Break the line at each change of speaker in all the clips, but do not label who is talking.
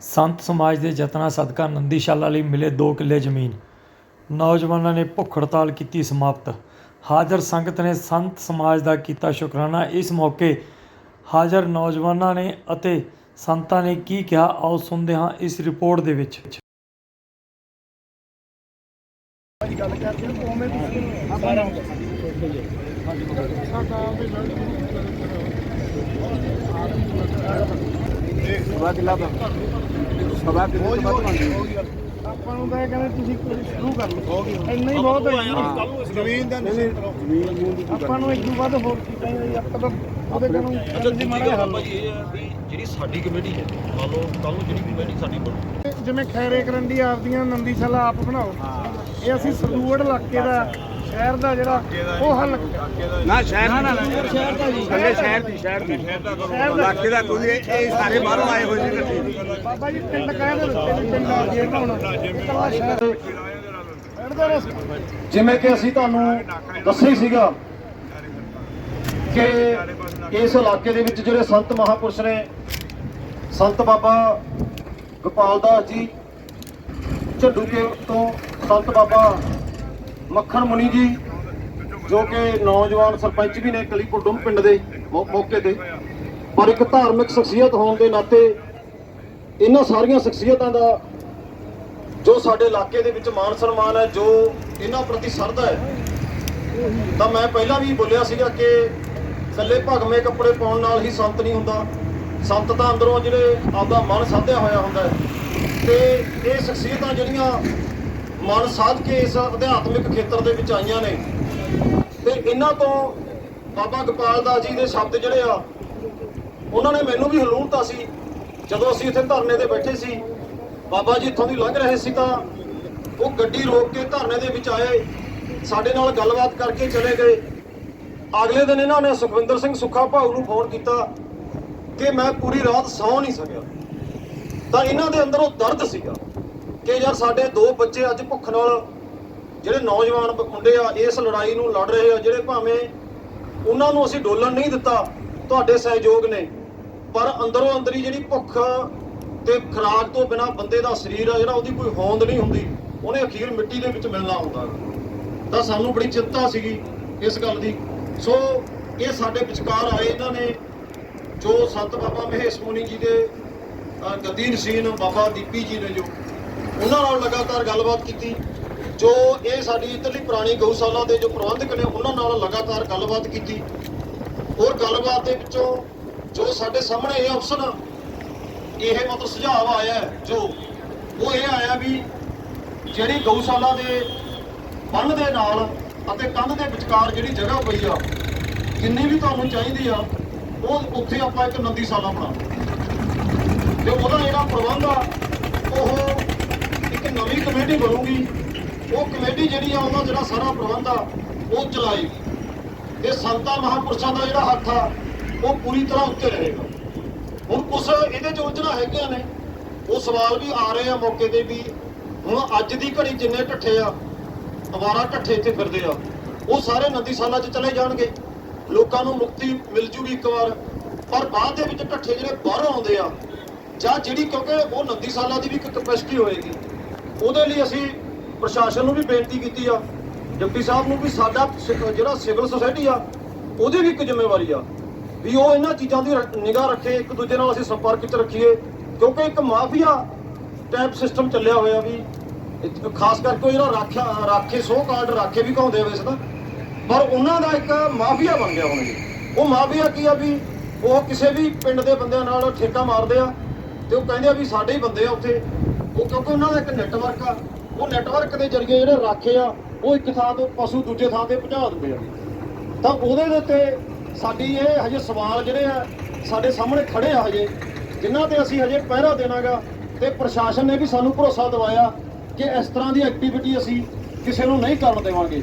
ਸੰਤ ਸਮਾਜ ਦੇ ਯਤਨਾਂ ਸਦਕਾ ਨੰਦੀਸ਼ਾਲਾ ਲਈ ਮਿਲੇ 2 ਕਿੱਲੇ ਜ਼ਮੀਨ। ਨੌਜਵਾਨਾਂ ਨੇ ਭੁੱਖ ਹੜਤਾਲ ਕੀਤੀ ਸਮਾਪਤ। ਹਾਜ਼ਰ ਸੰਗਤ ਨੇ ਸੰਤ ਸਮਾਜ ਦਾ ਕੀਤਾ ਸ਼ੁਕਰਾਨਾ। ਇਸ ਮੌਕੇ ਹਾਜ਼ਰ ਨੌਜਵਾਨਾਂ ਨੇ ਅਤੇ ਸੰਤਾਂ ਨੇ ਕੀ ਕਿਹਾ, ਆਓ ਸੁਣਦੇ ਹਾਂ ਇਸ ਰਿਪੋਰਟ ਦੇ ਵਿੱਚ।
ਸਵਾ ਕਿੱਲਾ ਦਾ। ਸਵਾ ਕਿੱਲਾ ਤੋਂ ਵੱਧ ਮੰਗੀ
ਆਪਾਂ ਨੂੰ ਤਾਂ ਇਹ ਕਹਿੰਦੇ ਤੁਸੀਂ ਕੁਝ ਸ਼ੁਰੂ ਕਰ ਲਓ। ਇੰਨਾ ਹੀ ਬਹੁਤ ਹੈ ਜੀ।
ਜ਼ਮੀਨ ਦਾ ਨਿਸ਼ਚਿਤ ਕਰੋ। ਜ਼ਮੀਨ ਜ਼ਮੂਨ ਦੀ
ਆਪਾਂ ਨੂੰ ਇਦੋਂ ਵੱਧ ਹੋਰ ਕੀ ਚਾਹੀਦਾ ਜੀ ਆਪਾਂ ਤਾਂ ਉਹਦੇ ਕਾਨੂੰ
ਅੱਛਾ ਜੀ ਮਾੜਾ ਬਾਬਾ ਜੀ ਇਹ ਹੈ ਵੀ ਜਿਹੜੀ ਸਾਡੀ ਕਮੇਟੀ ਹੈ ਮੰਨ ਲਓ ਕੱਲ ਨੂੰ ਜਿਹੜੀ ਕਮੇਟੀ ਸਾਡੀ ਬਣੂ।
ਜਿਵੇਂ ਖੈਰੇ ਕਰੰਡੀ ਆਪਦੀਆਂ ਨੰਦੀਸ਼ਾਲਾ ਆਪ ਬਣਾਓ। ਇਹ ਅਸੀਂ ਸਦੂੜ ਇਲਾਕੇ ਦਾ ਸ਼ਹਿਰ ਦਾ ਜਿਹੜਾ ਉਹ ਹੱਲ
ਨਾ ਸ਼ਹਿਰ ਨਾ ਸ਼ਹਿਰ ਦਾ ਜੀ ਕੱਲੇ ਸ਼ਹਿਰ ਦੀ ਸ਼ਹਿਰ ਦੀ। ਸ਼ਹਿਰ ਦਾ
ਸ਼ਹਿਰ ਦਾ
ਇਲਾਕੇ ਦਾ ਕੋਈ ਇਹ ਸਾਰੇ ਬਾਹਰੋਂ ਆਏ ਹੋਏ ਨੇ ਇਕੱਠੇ
ਬਾਬਾ ਜੀ ਪਿੰਡ ਕਹਿੰਦੇ ਦਿੱਤੇ ਵੀ ਪਿੰਡ ਆ ਜੇ ਦਾ ਰਸਤਾ।
ਜਿਵੇਂ ਕਿ ਅਸੀਂ ਤੁਹਾਨੂੰ ਦੱਸਿਆ ਸੀਗਾ ਕਿ ਇਸ ਇਲਾਕੇ ਦੇ ਵਿੱਚ ਜਿਹੜੇ ਸੰਤ ਮਹਾਪੁਰਸ਼ ਨੇ ਸੰਤ ਬਾਬਾ ਗੋਪਾਲ ਦਾਸ ਜੀ ਝੱਡੂਕੇ ਤੋਂ ਸੰਤ ਬਾਬਾ ਮੱਖਣ ਮੁਨੀ ਜੀ, ਜੋ ਕਿ ਨੌਜਵਾਨ ਸਰਪੰਚ ਵੀ ਨੇ ਕਲੀਪੁਰ ਡੁੰਮ ਪਿੰਡ ਦੇ ਮੌਕੇ ਤੇ। ਪਰ ਇੱਕ ਧਾਰਮਿਕ ਸ਼ਖਸੀਅਤ ਹੋਣ ਦੇ ਨਾਤੇ ਇਹਨਾਂ ਸਾਰੀਆਂ ਸ਼ਖਸੀਅਤਾਂ ਦਾ ਜੋ ਸਾਡੇ ਇਲਾਕੇ ਦੇ ਵਿੱਚ ਮਾਨ ਸਨਮਾਨ ਹੈ, ਜੋ ਇਹਨਾਂ ਪ੍ਰਤੀ ਸਰਦਾ ਹੈ, ਤਾਂ ਮੈਂ ਪਹਿਲਾਂ ਵੀ ਬੋਲਿਆ ਸੀਗਾ ਕਿ ਇਕੱਲੇ ਭਗਵੇਂ ਕੱਪੜੇ ਪਾਉਣ ਨਾਲ ਹੀ ਸੰਤ ਨਹੀਂ ਹੁੰਦਾ। ਸੰਤ ਤਾਂ ਅੰਦਰੋਂ ਜਿਹੜੇ ਆਪਦਾ ਮਨ ਸਾਧਿਆ ਹੋਇਆ ਹੁੰਦਾ ਹੈ। ਤੇ ਇਹ ਸ਼ਖਸੀਅਤਾਂ ਜਿਹੜੀਆਂ ਮਨ ਸਾਧ ਕੇ ਇਸ ਅਧਿਆਤਮਿਕ ਖੇਤਰ ਦੇ ਵਿੱਚ ਆਈਆਂ ਨੇ। ਤੇ ਇਹਨਾਂ ਤੋਂ ਬਾਬਾ ਗੋਪਾਲ ਦਾਸ ਜੀ ਦੇ ਸ਼ਬਦ ਜਿਹੜੇ ਆ, ਉਹਨਾਂ ਨੇ ਮੈਨੂੰ ਵੀ ਹਲੂਣਤਾ ਸੀ। ਜਦੋਂ ਅਸੀਂ ਇੱਥੇ ਧਰਨੇ ਤੇ ਬੈਠੇ ਸੀ, ਬਾਬਾ ਜੀ ਇੱਥੋਂ ਦੀ ਲੰਘ ਰਹੇ ਸੀ ਤਾਂ ਉਹ ਗੱਡੀ ਰੋਕ ਕੇ ਧਰਨੇ ਦੇ ਵਿੱਚ ਆਏ, ਸਾਡੇ ਨਾਲ ਗੱਲਬਾਤ ਕਰਕੇ ਚਲੇ ਗਏ। ਅਗਲੇ ਦਿਨ ਇਹਨਾਂ ਨੇ ਸੁਖਵਿੰਦਰ ਸਿੰਘ ਸੁੱਖਾ ਭਾਊ ਨੂੰ ਫੋਨ ਕੀਤਾ ਕਿ ਮੈਂ ਪੂਰੀ ਰਾਤ ਸੌਂ ਨਹੀਂ ਸਕਿਆ। ਤਾਂ ਇਹਨਾਂ ਦੇ ਅੰਦਰ ਉਹ ਦਰਦ ਸੀਗਾ। ਕਿ ਯਾਰ ਸਾਡੇ ਦੋ ਬੱਚੇ ਅੱਜ ਭੁੱਖ ਨਾਲ ਜਿਹੜੇ ਨੌਜਵਾਨ ਮੁੰਡੇ ਆ ਇਸ ਲੜਾਈ ਨੂੰ ਲੜ ਰਹੇ ਆ ਜਿਹੜੇ ਭਾਵੇਂ ਉਹਨਾਂ ਨੂੰ ਅਸੀਂ ਡੋਲਣ ਨਹੀਂ ਦਿੱਤਾ ਤੁਹਾਡੇ ਸਹਿਯੋਗ ਨੇ। ਪਰ ਅੰਦਰੋਂ ਅੰਦਰੀ ਜਿਹੜੀ ਭੁੱਖ ਤੇ ਖੁਰਾਕ ਤੋਂ ਬਿਨਾ ਬੰਦੇ ਦਾ ਸਰੀਰ ਆ ਜਿਹੜਾ ਉਹਦੀ ਕੋਈ ਹੋਂਦ ਨਹੀਂ ਹੁੰਦੀ ਉਹਨੇ ਅਖੀਰ ਮਿੱਟੀ ਦੇ ਵਿੱਚ ਮਿਲਣਾ ਹੁੰਦਾ। ਤਾਂ ਸਾਨੂੰ ਬੜੀ ਚਿੰਤਾ ਸੀਗੀ ਇਸ ਗੱਲ ਦੀ। ਸੋ ਇਹ ਸਾਡੇ ਵਿਚਕਾਰ ਆਏ ਇਹਨਾਂ ਨੇ ਜੋ ਸੰਤ ਬਾਬਾ ਮਹੇਸ਼ ਮੁਨੀ ਜੀ ਦੇ ਅ, ਨਸ਼ੀਨ ਬਾਬਾ ਦੀਪੀ ਜੀ ਨੇ ਜੋ ਉਹਨਾਂ ਨਾਲ ਲਗਾਤਾਰ ਗੱਲਬਾਤ ਕੀਤੀ, ਜੋ ਇਹ ਸਾਡੀ ਇਧਰਲੀ ਪੁਰਾਣੀ ਗਊਸ਼ਾਲਾ ਦੇ ਜੋ ਪ੍ਰਬੰਧਕ ਨੇ, ਉਹਨਾਂ ਨਾਲ ਲਗਾਤਾਰ ਗੱਲਬਾਤ ਕੀਤੀ। ਔਰ ਗੱਲਬਾਤ ਦੇ ਵਿੱਚੋਂ ਜੋ ਸਾਡੇ ਸਾਹਮਣੇ ਇਹ ਆਪਸ਼ਨ ਇਹ ਮਤਲਬ ਸੁਝਾਅ ਆਇਆ ਜੋ ਉਹ ਇਹ ਆਇਆ ਵੀ ਜਿਹੜੀ ਗਊਸ਼ਾਲਾ ਦੇ ਬੰਨ ਦੇ ਨਾਲ ਅਤੇ ਕੰਧ ਦੇ ਵਿਚਕਾਰ ਜਿਹੜੀ ਜਗ੍ਹਾ ਪਈ ਆ, ਜਿੰਨੀ ਵੀ ਤੁਹਾਨੂੰ ਚਾਹੀਦੀ ਆ, ਉਹ ਉੱਥੇ ਆਪਾਂ ਇੱਕ ਨੰਦੀਸ਼ਾਲਾ ਬਣਾ ਤੇ ਉਹਦਾ ਜਿਹੜਾ ਪ੍ਰਬੰਧ ਆ, ਉਹ ਨਵੀਂ ਕਮੇਟੀ ਬਣੂਗੀ, ਉਹ ਕਮੇਟੀ ਜਿਹੜੀ ਆ ਉਹਨਾਂ ਜਿਹੜਾ ਸਾਰਾ ਪ੍ਰਬੰਧ ਆ, ਉਹ ਚਲਾਏਗੀ ਤੇ ਸੰਤਾਂ ਮਹਾਪੁਰਸ਼ਾਂ ਦਾ ਜਿਹੜਾ ਹੱਥ ਆ, ਉਹ ਪੂਰੀ ਤਰ੍ਹਾਂ ਉੱਤੇ ਰਹੇਗਾ। ਹੁਣ ਕੁਛ ਇਹਦੇ ਚ ਉਲਝਣਾ ਹੈਗੀਆਂ ਨੇ। ਉਹ ਸਵਾਲ ਵੀ ਆ ਰਹੇ ਆ ਮੌਕੇ ਤੇ ਵੀ, ਹੁਣ ਅੱਜ ਦੀ ਘੜੀ ਜਿੰਨੇ ਢੱਠੇ ਆ, ਅਵਾਰਾ ਢੱਠੇ ਇੱਥੇ ਫਿਰਦੇ ਆ। ਉਹ ਸਾਰੇ ਨੰਦੀਸ਼ਾਲਾ 'ਚ ਚਲੇ ਜਾਣਗੇ। ਲੋਕਾਂ ਨੂੰ ਮੁਕਤੀ ਮਿਲ ਜੂਗੀ ਇੱਕ ਵਾਰ। ਪਰ ਬਾਅਦ ਦੇ ਵਿੱਚ ਢੱਠੇ ਜਿਹੜੇ ਬਾਹਰੋਂ ਆਉਂਦੇ ਆ, ਜਾਂ ਜਿਹੜੀ ਕਿਉਂਕਿ ਉਹ ਨੰਦੀਸ਼ਾਲਾ ਦੀ ਵੀ ਇੱਕ ਕੈਪੈਸਿਟੀ ਹੋਏਗੀ। ਉਹਦੇ ਲਈ ਅਸੀਂ ਪ੍ਰਸ਼ਾਸਨ ਨੂੰ ਵੀ ਬੇਨਤੀ ਕੀਤੀ ਆ, ਡਿਪਟੀ ਸਾਹਿਬ ਨੂੰ ਵੀ ਸਾਡਾ ਸ- ਜਿਹੜਾ ਸਿਵਲ ਸੁਸਾਇਟੀ ਆ, ਉਹਦੀ ਵੀ ਇੱਕ ਜ਼ਿੰਮੇਵਾਰੀ ਆ, ਵੀ ਉਹ ਇਹਨਾਂ ਚੀਜ਼ਾਂ ਦੀ ਨਿਗਾਹ ਰੱਖੇ, ਇੱਕ ਦੂਜੇ ਨਾਲ ਅਸੀਂ ਸੰਪਰਕ 'ਚ ਰੱਖੀਏ, ਕਿਉਂਕਿ ਇੱਕ ਮਾਫੀਆ ਟਾਈਪ ਸਿਸਟਮ ਚੱਲਿਆ ਹੋਇਆ ਵੀ ਖਾਸ ਕਰਕੇ ਉਹ ਜਿਹੜਾ ਰਾਖਿਆ, ਰਾਖੇ, ਸੋ ਕਾਰਡ ਰਾਖੇ ਵੀ ਕਹਾਉਂਦੇ ਆ ਵੈਸੇ ਪਰ ਉਹਨਾਂ ਦਾ ਇੱਕ ਮਾਫੀਆ ਬਣ ਗਿਆ ਹੁਣ ਇਹ। ਉਹ ਮਾਫੀਆ ਕੀ ਆ ਵੀ, ਉਹ ਕਿਸੇ ਵੀ ਪਿੰਡ ਦੇ ਬੰਦਿਆਂ ਨਾਲ ਠੇਕਾ ਮਾਰਦੇ ਆ, ਤੇ ਉਹ ਕਹਿੰਦੇ ਆ ਵੀ ਸਾਡੇ ਹੀ ਬੰਦੇ ਆ ਉੱਥੇ ਉਹ ਕਿਉਂਕਿ ਉਹਨਾਂ ਦਾ ਇੱਕ ਨੈਟਵਰਕ ਆ। ਉਹ ਨੈਟਵਰਕ ਦੇ ਜ਼ਰੀਏ ਜਿਹੜੇ ਰਾਖੇ ਆ, ਉਹ ਇੱਕ ਥਾਂ ਤੋਂ ਪਸ਼ੂ ਦੂਜੇ ਥਾਂ ਤੇ ਪਹੁੰਚਾ ਦਿੰਦੇ ਆ। ਤਾਂ ਉਹਦੇ ਦੇ ਉੱਤੇ ਸਾਡੀ ਇਹ ਹਜੇ ਸਵਾਲ ਜਿਹੜੇ ਆ, ਸਾਡੇ ਸਾਹਮਣੇ ਖੜੇ ਆ ਹਜੇ, ਜਿਨ੍ਹਾਂ ਤੇ ਅਸੀਂ ਹਜੇ ਪਹਿਰਾ ਦੇਣਾਗਾ ਤੇ ਪ੍ਰਸ਼ਾਸਨ ਨੇ ਵੀ ਸਾਨੂੰ ਭਰੋਸਾ ਦਿਵਾਇਆ ਕਿ ਇਸ ਤਰ੍ਹਾਂ ਦੀ ਐਕਟੀਵਿਟੀ ਅਸੀਂ ਕਿਸੇ ਨੂੰ ਨਹੀਂ ਕਰਨ ਦੇਵਾਂਗੇ।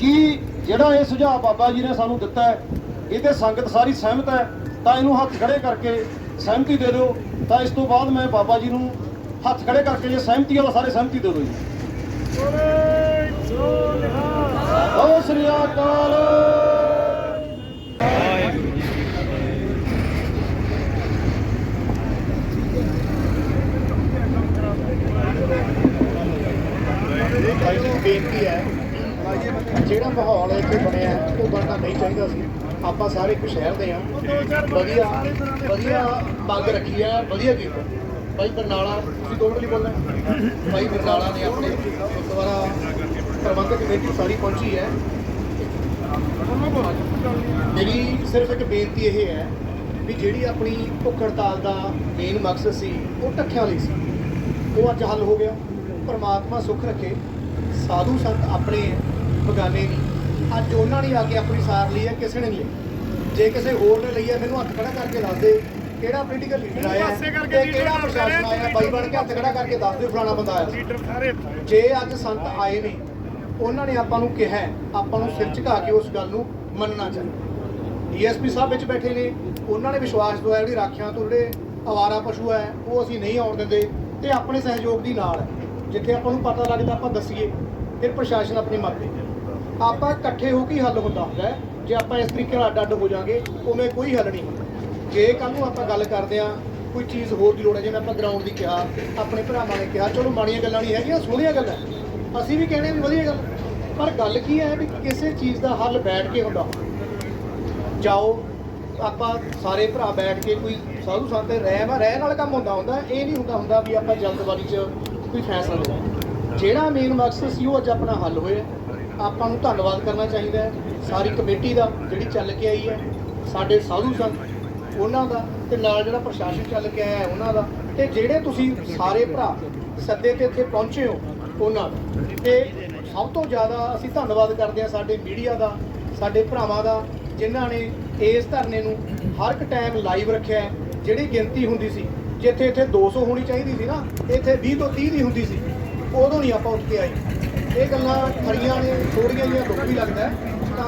ਕਿ ਜਿਹੜਾ ਇਹ ਸੁਝਾਅ ਬਾਬਾ ਜੀ ਨੇ ਸਾਨੂੰ ਦਿੱਤਾ ਹੈ, ਇਹਦੇ ਸੰਗਤ ਸਾਰੀ ਸਹਿਮਤ ਹੈ, ਤਾਂ ਇਹਨੂੰ ਹੱਥ ਖੜੇ ਕਰਕੇ ਸਹਿਮਤੀ ਦੇ ਦਿਓ। ਤਾਂ ਇਸ ਤੋਂ ਬਾਅਦ ਮੈਂ ਬਾਬਾ ਜੀ ਨੂੰ ਹੱਥ ਖੜੇ ਕਰਕੇ ਜੇ ਸਹਿਮਤੀ ਵਾਲਾ ਸਾਰੇ ਸਹਿਮਤੀ ਦੇ ਦਿਓ ਜੀ। ਸ੍ਰੀ ਅਕਾਲ।
ਬੇਨਤੀ ਹੈ ਜਿਹੜਾ ਮਾਹੌਲ ਇੱਥੇ ਬਣਿਆ ਉਹ ਬਣਨਾ ਨਹੀਂ ਚਾਹੀਦਾ ਸੀ। ਆਪਾਂ ਸਾਰੇ ਇੱਕ ਸ਼ਹਿਰ ਦੇ ਆ ਵਧੀਆ ਵਧੀਆ ਪੱਗ ਰੱਖੀ ਆ, ਵਧੀਆ ਕੀਤਾ ਭਾਈ ਬਰਨਾਲਾ, ਤੁਸੀਂ ਦੋ ਮਿੰਟ ਲਈ ਬੋਲਣਾ ਭਾਈ ਬਰਨਾਲਾ ਨੇ ਆਪਣੇ ਗੁਰਦੁਆਰਾ ਪ੍ਰਬੰਧਕ ਕਮੇਟੀ ਸਾਰੀ ਪਹੁੰਚੀ ਹੈ। ਮੇਰੀ ਸਿਰਫ ਇੱਕ ਬੇਨਤੀ ਇਹ ਹੈ ਵੀ ਜਿਹੜੀ ਆਪਣੀ ਭੁੱਖ ਹੜਤਾਲ ਦਾ ਮੇਨ ਮਕਸਦ ਸੀ, ਉਹ ਟੱਕਿਆਂ ਲਈ ਸੀ। ਉਹ ਅੱਜ ਹੱਲ ਹੋ ਗਿਆ। ਪਰਮਾਤਮਾ ਸੁੱਖ ਰੱਖੇ। ਸਾਧੂ ਸੰਤ ਆਪਣੇ ਬਗਾਨੇ ਨਹੀਂ। ਅੱਜ ਉਹਨਾਂ ਨੇ ਆ ਕੇ ਆਪਣੀ ਸਾਰ ਲਈ ਹੈ, ਕਿਸੇ ਨੇ ਨਹੀਂ ਲਈ। ਜੇ ਕਿਸੇ ਹੋਰ ਨੇ ਲਈ ਹੈ, ਮੈਨੂੰ ਹੱਥ ਖੜਾ ਕਰਕੇ ਦੱਸ ਦੇ। ਕਿਹੜਾ ਪੋਲੀਟੀਕਲ ਲੀਡਰ ਆਇਆ ਹੈ ਤੇ ਕਿਹੜਾ ਪ੍ਰਸ਼ਾਸਨ ਆਇਆ ਬਾਈ ਬਣ ਕੇ ਹੱਥ ਖੜਾ ਕਰਕੇ ਦੱਸ ਦੇ ਫਲਾਣਾ ਬੰਦਾ ਆਇਆ। ਜੇ ਅੱਜ ਸੰਤ ਆਏ ਨੇ ਉਹਨਾਂ ਨੇ ਆਪਾਂ ਨੂੰ ਕਿਹਾ ਆਪਾਂ ਨੂੰ ਸਿਰ ਝੁਕਾ ਕੇ ਉਸ ਗੱਲ ਨੂੰ ਮੰਨਣਾ ਚਾਹੀਦਾ ਡੀਐਸਪੀ ਸਾਹਿਬ ਵਿੱਚ ਬੈਠੇ ਨੇ ਉਹਨਾਂ ਨੇ ਵਿਸ਼ਵਾਸ ਦਵਾਇਆ ਜਿਹੜੀ ਰਾਖਿਆਂ ਤੋਂ ਜਿਹੜੇ ਆਵਾਰਾ ਪਸ਼ੂ ਹੈ ਉਹ ਅਸੀਂ ਨਹੀਂ ਆਉਣ ਦਿੰਦੇ ਤੇ ਆਪਣੇ ਸਹਿਯੋਗ ਦੀ ਨਾਲ। ਜਿੱਥੇ ਆਪਾਂ ਨੂੰ ਪਤਾ ਲੱਗਦਾ ਆਪਾਂ ਦੱਸੀਏ ਫਿਰ ਪ੍ਰਸ਼ਾਸਨ ਆਪਣੀ ਮਤ ਦੇ ਆਪਾਂ ਇਕੱਠੇ ਹੋ ਕੇ ਹੱਲ ਹੁੰਦਾ ਹੁੰਦਾ। ਜੇ ਆਪਾਂ ਇਸ ਤਰੀਕੇ ਨਾਲ ਅੱਡ-ਅੱਡ ਹੋ ਜਾਾਂਗੇ ਉਵੇਂ ਕੋਈ ਹੱਲ ਨਹੀਂ ਹੁੰਦਾ ਜੇ ਕੱਲ ਨੂੰ ਆਪਾਂ ਗੱਲ ਕਰਦੇ ਆ ਕੋਈ ਚੀਜ਼ ਹੋਰ ਦੀ ਲੋੜ ਹੈ, ਜਿਵੇਂ ਆਪਾਂ ਗਰਾਊਂਡ ਦੀ ਕਿਹਾ, ਆਪਣੇ ਭਰਾਵਾਂ ਨੇ ਕਿਹਾ, ਚਲੋ ਮਾੜੀਆਂ ਗੱਲਾਂ ਨਹੀਂ ਹੈਗੀਆਂ, ਸੋਹਣੀਆਂ ਗੱਲਾਂ ਅਸੀਂ ਵੀ ਕਹਿੰਦੇ ਵੀ ਵਧੀਆ ਗੱਲ ਪਰ ਗੱਲ ਕੀ ਹੈ ਵੀ ਕਿਸੇ ਚੀਜ਼ ਦਾ ਹੱਲ ਬੈਠ ਕੇ ਹੁੰਦਾ ਜਾਓ, ਆਪਾਂ ਸਾਰੇ ਭਰਾ ਬੈਠ ਕੇ ਕੋਈ ਸਾਧੂ ਸੰਤ ਰਹਿ ਵਾ, ਰਹਿ ਨਾਲ ਕੰਮ ਹੁੰਦਾ ਹੁੰਦਾ, ਇਹ ਨਹੀਂ ਹੁੰਦਾ ਹੁੰਦਾ ਵੀ ਆਪਾਂ ਜਲਦਬਾਜ਼ੀ 'ਚ ਕੋਈ ਫੈਸਲਾ ਲੈਣਾ ਜਿਹੜਾ ਮੇਨ ਮਕਸਦ ਸੀ ਉਹ ਅੱਜ ਆਪਣਾ ਹੱਲ ਹੋਇਆ ਆਪਾਂ ਨੂੰ ਧੰਨਵਾਦ ਕਰਨਾ ਚਾਹੀਦਾ ਹੈ। ਸਾਰੀ ਕਮੇਟੀ ਦਾ ਜਿਹੜੀ ਚੱਲ ਕੇ ਆਈ ਹੈ, ਸਾਡੇ ਸਾਧੂ ਸੰਤ ਉਹਨਾਂ ਦਾ ਤੇ ਨਾਲ ਜਿਹੜਾ ਪ੍ਰਸ਼ਾਸਨ ਚੱਲ ਕੇ ਆਇਆ ਹੈ ਉਹਨਾਂ ਦਾ ਤੇ ਜਿਹੜੇ ਤੁਸੀਂ ਸਾਰੇ ਭਰਾ ਸੱਦੇ ਤੇ ਇੱਥੇ ਪਹੁੰਚੇ ਹੋ ਉਹਨਾਂ ਦਾ, ਤੇ ਸਭ ਤੋਂ ਜ਼ਿਆਦਾ ਅਸੀਂ ਧੰਨਵਾਦ ਕਰਦੇ ਹਾਂ ਸਾਡੇ ਮੀਡੀਆ ਦਾ, ਸਾਡੇ ਭਰਾਵਾਂ ਦਾ, ਜਿਨ੍ਹਾਂ ਨੇ ਇਸ ਧਰਨੇ ਨੂੰ ਹਰ ਇੱਕ ਟਾਈਮ ਲਾਈਵ ਰੱਖਿਆ ਹੈ। ਜਿਹੜੀ ਗਿਣਤੀ ਹੁੰਦੀ ਸੀ, ਜਿੱਥੇ ਇੱਥੇ 200 ਹੋਣੀ ਚਾਹੀਦੀ ਸੀ ਨਾ, ਇੱਥੇ 20 ਤੋਂ 30 ਦੀ ਹੁੰਦੀ ਸੀ, ਉਦੋਂ ਨਹੀਂ ਆਪਾਂ ਉੱਠ ਕੇ ਆਏ ਇਹ ਗੱਲਾਂ ਖੜੀਆਂ ਨੇ ਥੋੜੀਆਂ ਜਿਹੀਆਂ ਦੁੱਖ ਵੀ ਲੱਗਦਾ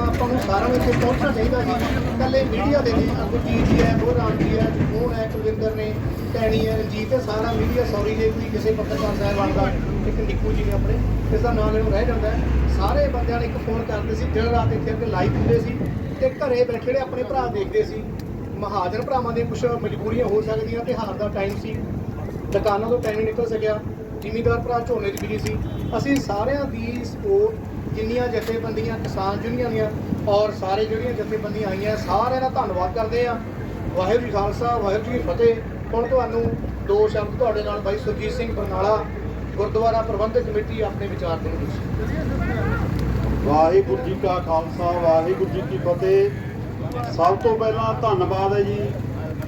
ਆਪਾਂ ਨੂੰ ਸਾਰਿਆਂ ਨੂੰ ਇੱਥੇ ਪਹੁੰਚਣਾ ਚਾਹੀਦਾ ਸੀ। ਇਕੱਲੇ ਮੀਡੀਆ ਦੇ ਨਹੀਂ ਗੁਰਜੀਤ ਜੀ ਹੈ ਬੋਰਾਨ ਜੀ ਹੈ ਉਹ ਹੈ, ਕੁਲਵਿੰਦਰ ਨੇ ਟੈਣੀ ਹੈ, ਰਣਜੀਤ ਹੈ, ਸਾਰਾ ਮੀਡੀਆ ਸੌਰੀ ਜੇ ਕੋਈ ਕਿਸੇ ਪੱਤਰਕਾਰ ਸਾਹਿਬਾਨ ਦਾ ਇੱਕ ਨਿੱਕੂ ਜੀ ਨੇ ਆਪਣੇ, ਇਸ ਦਾ ਨਾਮ ਇਹਨੂੰ ਰਹਿ ਜਾਂਦਾ ਸਾਰੇ ਬੰਦਿਆਂ ਨੇ ਇੱਕ ਫੋਨ ਕਰਦੇ ਸੀ, ਦਿਨ ਰਾਤ ਇੱਥੇ ਅੱਗੇ ਲਾਈਵ ਹੁੰਦੇ ਸੀ ਤੇ ਘਰੇ ਬੈਠੇ ਆਪਣੇ ਭਰਾ ਦੇਖਦੇ ਸੀ। ਮਹਾਜਨ ਭਰਾਵਾਂ ਦੀਆਂ ਕੁਝ ਮਜਬੂਰੀਆਂ ਹੋ ਸਕਦੀਆਂ ਤੇ ਹਾਰ ਦਾ ਟਾਈਮ ਸੀ, ਦੁਕਾਨਾਂ ਤੋਂ ਟਾਈਮ ਨਿਕਲ ਸਕਿਆ, ਜ਼ਿਮੀਦਾਰ ਭਰਾ ਝੋਨੇ 'ਚ ਬਿਜ਼ੀ ਸੀ। ਅਸੀਂ ਸਾਰਿਆਂ ਦੀ ਸਪੋਰਟ ਜਿੰਨੀਆਂ ਜਥੇਬੰਦੀਆਂ, ਕਿਸਾਨ ਯੂਨੀਅਨ ਦੀਆਂ ਔਰ ਸਾਰੇ ਜਿਹੜੀਆਂ ਜਥੇਬੰਦੀਆਂ ਆਈਆਂ, ਸਾਰਿਆਂ ਦਾ ਧੰਨਵਾਦ ਕਰਦੇ ਆ ਵਾਹਿਗੁਰੂ ਜੀ ਖਾਲਸਾ, ਵਾਹਿਗੁਰੂ ਜੀ ਫਤਿਹ। ਹੁਣ ਤੁਹਾਨੂੰ ਦੋ ਸ਼ਬਦ ਤੁਹਾਡੇ ਨਾਲ ਬਾਈ ਸੁਰਜੀਤ ਸਿੰਘ ਬਰਨਾਲਾ, ਗੁਰਦੁਆਰਾ ਪ੍ਰਬੰਧਕ ਕਮੇਟੀ ਆਪਣੇ ਵਿਚਾਰ ਦੇਣਗੇ
ਵਾਹਿਗੁਰੂ ਜੀ ਕਾ ਖਾਲਸਾ, ਵਾਹਿਗੁਰੂ ਜੀ ਕੀ ਫਤਿਹ। ਸਭ ਤੋਂ ਪਹਿਲਾਂ ਧੰਨਵਾਦ ਹੈ ਜੀ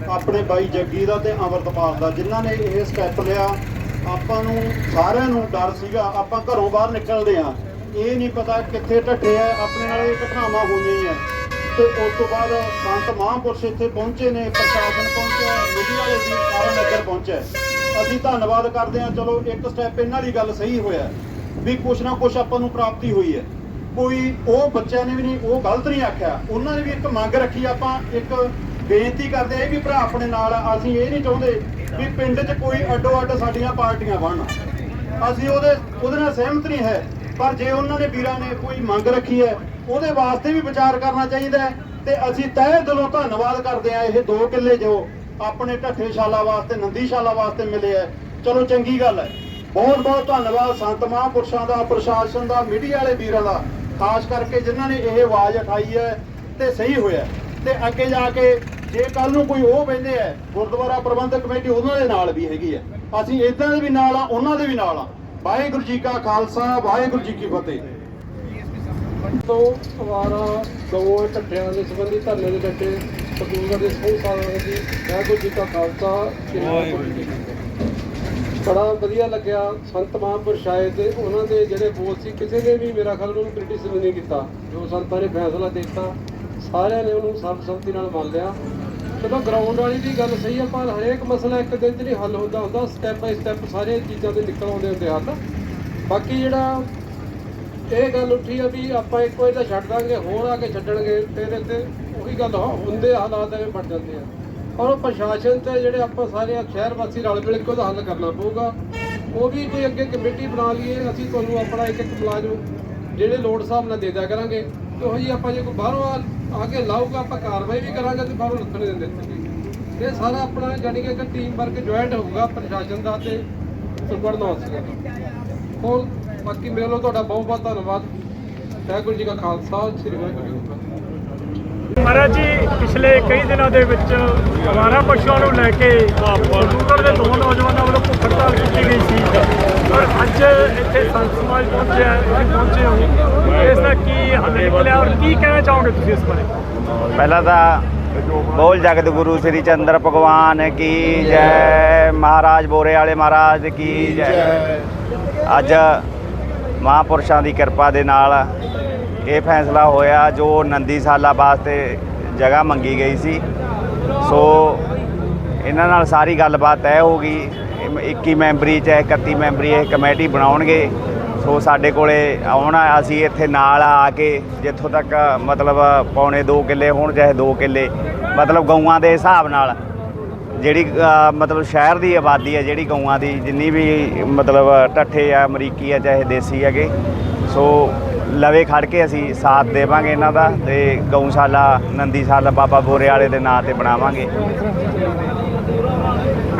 ਆਪਣੇ ਬਾਈ ਜੱਗੀ ਦਾ ਤੇ ਅਮਰਤਪਾਲ ਦਾ, ਜਿਨ੍ਹਾਂ ਨੇ ਇਹ ਸਟੈਪ ਲਿਆ। ਆਪਾਂ ਨੂੰ ਸਾਰਿਆਂ ਨੂੰ ਡਰ ਸੀਗਾ, ਆਪਾਂ ਘਰੋਂ ਬਾਹਰ ਨਿਕਲਦੇ ਆ ਇਹ ਨਹੀਂ ਪਤਾ ਕਿੱਥੇ ਢੱਠੇ ਆ, ਆਪਣੇ ਨਾਲ ਇਹ ਘਟਨਾਵਾਂ ਹੋਈਆਂ ਹੀ ਆ। ਤੇ ਉਸ ਤੋਂ ਬਾਅਦ ਸੰਤ ਮਹਾਂਪੁਰਸ਼ ਇੱਥੇ ਪਹੁੰਚੇ ਨੇ, ਪ੍ਰਸ਼ਾਸਨ ਪਹੁੰਚਿਆ ਮੀਡੀਆ ਵਾਲੇ ਵੀ ਸਾਰਾ ਨਗਰ ਪਹੁੰਚਿਆ। ਅਸੀਂ ਧੰਨਵਾਦ ਕਰਦੇ ਹਾਂ, ਚਲੋ ਇੱਕ ਸਟੈਪ ਇਹਨਾਂ ਦੀ ਗੱਲ ਸਹੀ ਹੋਇਆ, ਵੀ ਕੁਛ ਨਾ ਕੁਛ ਆਪਾਂ ਨੂੰ ਪ੍ਰਾਪਤੀ ਹੋਈ ਹੈ। ਕੋਈ ਉਹ ਬੱਚਿਆਂ ਨੇ ਵੀ ਨਹੀਂ, ਉਹ ਗਲਤ ਨਹੀਂ ਆਖਿਆ। ਉਹਨਾਂ ਨੇ ਵੀ ਇੱਕ ਮੰਗ ਰੱਖੀ, ਆਪਾਂ ਇੱਕ ਬੇਨਤੀ ਕਰਦੇ ਆ ਇਹ ਵੀ ਭਰਾ ਆਪਣੇ ਨਾਲ ਅਸੀਂ ਇਹ ਨਹੀਂ ਚਾਹੁੰਦੇ ਵੀ ਪਿੰਡ 'ਚ ਕੋਈ ਅੱਡੋ ਅੱਡ ਸਾਡੀਆਂ ਪਾਰਟੀਆਂ ਬਣਨ। ਅਸੀਂ ਉਹਦੇ ਉਹਦੇ ਨਾਲ ਸਹਿਮਤ ਨਹੀਂ ਹੈ। ਪਰ ਜੇ ਉਹਨਾਂ ਨੇ ਵੀਰਾਂ ਨੇ ਕੋਈ ਮੰਗ ਰੱਖੀ ਹੈ, ਉਹਦੇ ਵਾਸਤੇ ਵੀ ਵਿਚਾਰ ਕਰਨਾ ਚਾਹੀਦਾ ਹੈ ਤੇ ਅਸੀਂ ਤਹਿ ਦਿਲੋਂ ਧੰਨਵਾਦ ਕਰਦੇ ਆ ਇਹ ਦੋ ਕਿੱਲੇ ਜੋ ਆਪਣੇ ਢੱਠੇ ਸ਼ਾਲਾ ਵਾਸਤੇ ਨੰਦੀ ਸ਼ਾਲਾ ਵਾਸਤੇ ਮਿਲੇ ਹੈ। ਚਲੋ ਚੰਗੀ ਗੱਲ ਹੈ। ਬਹੁਤ ਬਹੁਤ ਧੰਨਵਾਦ ਸੰਤ ਮਹਾਂਪੁਰਸ਼ਾਂ ਦਾ, ਪ੍ਰਸ਼ਾਸਨ ਦਾ, ਮੀਡੀਆ ਵਾਲੇ ਵੀਰਾਂ ਦਾ, ਖਾਸ ਕਰਕੇ ਜਿਨ੍ਹਾਂ ਨੇ ਇਹ ਆਵਾਜ਼ ਉਠਾਈ ਹੈ ਤੇ ਸਹੀ ਹੋਇਆ ਤੇ ਅੱਗੇ ਜਾ ਕੇ ਜੇ ਕੱਲ ਨੂੰ ਕੋਈ ਉਹ ਕਹਿੰਦੇ ਹੈ, ਗੁਰਦੁਆਰਾ ਪ੍ਰਬੰਧਕ ਕਮੇਟੀ ਉਹਨਾਂ ਦੇ ਨਾਲ ਵੀ ਹੈਗੀ ਹੈ। ਅਸੀਂ ਇਦਾਂ ਦੇ ਵੀ ਨਾਲ ਆ ਉਹਨਾਂ ਦੇ ਵੀ ਨਾਲ ਆ ਵਾਹਿਗੁਰੂ ਜੀ ਕਾ ਖਾਲਸਾ ਵਾਹਿਗੁਰੂ ਜੀ ਕੀ ਫਤਿਹ।
ਤੋਂ ਅਵਾਰਾ ਦੋ ਢੱਠਿਆਂ ਦੇ ਸੰਬੰਧੀ ਧਰਨੇ ਦੇ ਡੱਟੇ ਸਤੂਗੜ ਦੇ ਸਹੀ ਸਾਲਾਂ ਦੀ ਵਾਹਿਗੁਰੂ ਜੀ ਕਾ ਖਾਲਸਾ ਸ੍ਰੀ ਵਾਹਿਗੁਰੂ ਜੀ। ਬੜਾ ਵਧੀਆ ਲੱਗਿਆ ਸੰਤ ਮਹਾਂਪੁਰਸ਼ ਆਏ ਤੇ ਉਹਨਾਂ ਦੇ ਜਿਹੜੇ ਬੋਲ ਸੀ ਕਿਸੇ ਨੇ ਵੀ ਮੇਰਾ ਖਿਆਲ ਉਹਨੂੰ ਕ੍ਰਿਟਿਸਿਜ਼ਮ ਨਹੀਂ ਕੀਤਾ। ਜੋ ਸੰਤਾਂ ਨੇ ਫੈਸਲਾ ਦਿੱਤਾ ਸਾਰਿਆਂ ਨੇ ਉਹਨੂੰ ਸਰਬਸੰਮਤੀ ਨਾਲ ਮੰਨ ਲਿਆ। ਚਲੋ ਗਰਾਊਂਡ ਵਾਲੀ ਦੀ ਗੱਲ ਸਹੀ ਆ, ਪਰ ਹਰੇਕ ਮਸਲਾ ਇੱਕ ਦਿਨ 'ਚ ਨਹੀਂ ਹੱਲ ਹੁੰਦਾ ਹੁੰਦਾ ਸਟੈਪ ਬਾਈ ਸਟੈਪ ਸਾਰੇ ਚੀਜ਼ਾਂ ਦੇ ਨਿਕਲ ਆਉਂਦੇ ਹੁੰਦੇ ਹੱਲ ਬਾਕੀ ਜਿਹੜਾ ਇਹ ਗੱਲ ਉੱਠੀ ਆ ਵੀ ਆਪਾਂ ਇੱਕ ਵਾਰੀ ਤਾਂ ਛੱਡ ਦਾਂਗੇ, ਹੋਰ ਆ ਕੇ ਛੱਡਣਗੇ ਅਤੇ ਇਹਦੇ 'ਤੇ ਉਹੀ ਗੱਲ ਹੋ- ਹੁੰਦੇ ਹਾਲਾਤ ਐਵੇਂ ਬਣ ਜਾਂਦੇ ਆ। ਔਰ ਉਹ ਪ੍ਰਸ਼ਾਸਨ ਤੇ ਜਿਹੜੇ ਆਪਾਂ ਸਾਰੇ ਸ਼ਹਿਰ ਵਾਸੀ ਰਲ ਮਿਲ ਕੇ ਉਹਦਾ ਹੱਲ ਕਰਨਾ ਪਊਗਾ। ਉਹ ਵੀ ਕੋਈ ਅੱਗੇ ਕਮੇਟੀ ਬਣਾ ਲਈਏ, ਅਸੀਂ ਤੁਹਾਨੂੰ ਆਪਣਾ ਇੱਕ ਇੱਕ ਮੁਲਾਜ਼ਮ ਜਿਹੜੇ ਲੋੜ ਸਾਹਿਬ ਨਾਲ ਦੇ ਦਿਆ ਕਰਾਂਗੇ। ਤੇ ਉਹ ਜੀ ਆਪਾਂ ਜੇ ਕੋਈ ਬਾਹਰੋਂ ਆ- ਆ ਕੇ ਲਾਊਗਾ ਆਪਾਂ ਕਾਰਵਾਈ ਵੀ ਕਰਾਂਗੇ ਤੇ ਬਾਹਰੋਂ ਲੱਥਣ ਨਹੀਂ ਦਿੰਦੇ ਇਹ ਸਾਰਾ ਆਪਣਾ ਜਾਨੀ ਕਿ ਇੱਕ ਟੀਮ ਵਰਕ ਜੁਆਇੰਟ ਹੋਊਗਾ ਪ੍ਰਸ਼ਾਸਨ ਦਾ ਤੇ ਸੁਪਰਨੌਸ ਦਾ ਹੋਰ ਬਾਕੀ ਮੇਰੇ ਵੱਲੋਂ ਤੁਹਾਡਾ ਬਹੁਤ ਬਹੁਤ ਧੰਨਵਾਦ। ਵਾਹਿਗੁਰੂ ਜੀ ਕਾ ਖਾਲਸਾ ਸ੍ਰੀ ਵਾਹਿਗੁਰੂ ਜੀ
ਮਹਾਰਾਜ ਜੀ ਪਿਛਲੇ ਕਈ ਦਿਨਾਂ ਦੇ ਵਿੱਚ ਅਵਾਰਾ ਪਸ਼ੂਆਂ ਨੂੰ ਲੈ ਕੇ ਦੇ ਦੋ ਨੌਜਵਾਨਾਂ ਵੱਲੋਂ ਭੁੱਖ ਹੜਤਾਲ ਕੀਤੀ ਗਈ ਸੀ। ਔਰ ਅੱਜ ਇੱਥੇ ਸੰਤ ਸਮਾਜ ਪਹੁੰਚਿਆ ਤੁਸੀਂ ਪਹੁੰਚੇ ਹੋ। ਇਸ ਦਾ ਕੀ ਹੱਲ ਨਿਕਲਿਆ ਔਰ ਕੀ ਕਹਿਣਾ ਚਾਹੋਗੇ ਤੁਸੀਂ ਇਸ ਬਾਰੇ?
ਪਹਿਲਾਂ ਤਾਂ ਬੋਲ ਜਗਤ ਗੁਰੂ ਸ੍ਰੀ ਚੰਦਰ ਭਗਵਾਨ ਕੀ ਜੈ। ਮਹਾਰਾਜ ਬੋਰੇ ਵਾਲੇ ਮਹਾਰਾਜ ਕੀ ਜੈ। ਅੱਜ ਮਹਾਂਪੁਰਸ਼ਾਂ ਦੀ ਕਿਰਪਾ ਦੇ ਨਾਲ ਇਹ ਫੈਸਲਾ ਹੋਇਆ ਜੋ ਨੰਦੀ ਸਾਲਾ ਵਾਸਤੇ ਜਗ੍ਹਾ ਮੰਗੀ ਗਈ ਸੀ। ਸੋ ਇਹਨਾਂ ਨਾਲ ਸਾਰੀ ਗੱਲਬਾਤ ਤੈਅ ਹੋ ਗਈ। 21 ਮੈਂਬਰੀ ਚਾਹੇ 31 ਮੈਂਬਰੀ ਇਹ ਕਮੇਟੀ ਬਣਾਉਣਗੇ। ਸੋ ਸਾਡੇ ਕੋਲੇ ਆਉਣਾ, ਅਸੀਂ ਇੱਥੇ ਨਾਲ ਆ ਕੇ ਜਿੱਥੋਂ ਤੱਕ ਮਤਲਬ ਪੌਣੇ 2 ਕਿੱਲੇ ਹੋਣ ਚਾਹੇ 2 ਕਿੱਲੇ, ਮਤਲਬ ਗਊਆਂ ਦੇ ਹਿਸਾਬ ਨਾਲ। ਜਿਹੜੀ ਮਤਲਬ ਸ਼ਹਿਰ ਦੀ ਆਬਾਦੀ ਹੈ, ਜਿਹੜੀ ਗਊਆਂ ਦੀ, ਜਿੰਨੀ ਵੀ ਮਤਲਬ ਟੱਠੇ ਆ, ਅਮਰੀਕੀ ਆ, ਚਾਹੇ ਦੇਸੀ ਹੈਗੇ। ਸੋ ਲਵੇ ਖੜ ਕੇ ਅਸੀਂ ਸਾਥ ਦੇਵਾਂਗੇ ਇਹਨਾਂ ਦਾ ਤੇ ਗਊਸ਼ਾਲਾ, ਨੰਦੀਸ਼ਾਲਾ, ਬਾਬਾ ਬੋਰੇ ਵਾਲੇ ਦੇ ਨਾਂ ਤੇ ਬਣਾਵਾਂਗੇ।